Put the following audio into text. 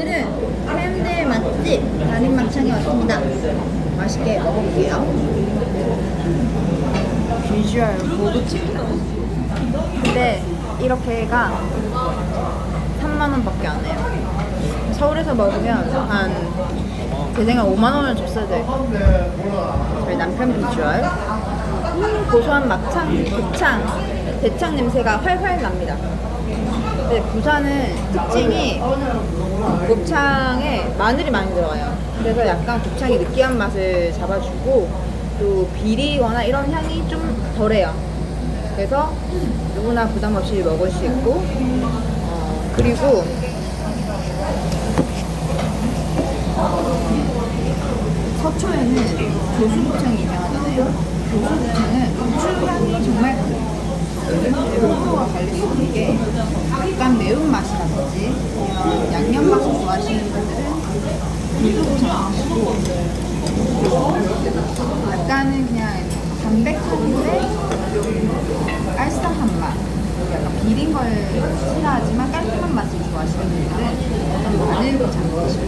오늘은 햄들 맛집 달인 막창에 왔습니다. 맛있게 먹어볼게요. 비주얼 고급집이다. 근데 이렇게가 3만 원밖에 안 해요. 서울에서 먹으면 한 제 생각 5만 원을 줬어야 돼. 저희 남편 비주얼. 음, 고소한 막창, 곱창, 대창 냄새가 활활 납니다. 근데 부산은 특징이 곱창에 마늘이 많이 들어가요. 그래서 약간 곱창이 느끼한 맛을 잡아주고 또 비리거나 이런 향이 좀 덜해요. 그래서 누구나 부담 없이 먹을 수 있고 어, 그리고 서초에는 교수곱창이 유명하잖아요. 교수곱창은 이게 약간 매운맛이라든지 양념 맛을 좋아하시는 분들은 이도 좋아하시고 약간은 그냥 담백한데 깔쌈한 맛. 약간 비린 걸 싫어하지만 깔끔한 맛을 좋아하시는 분들은 마늘도 잘 드시고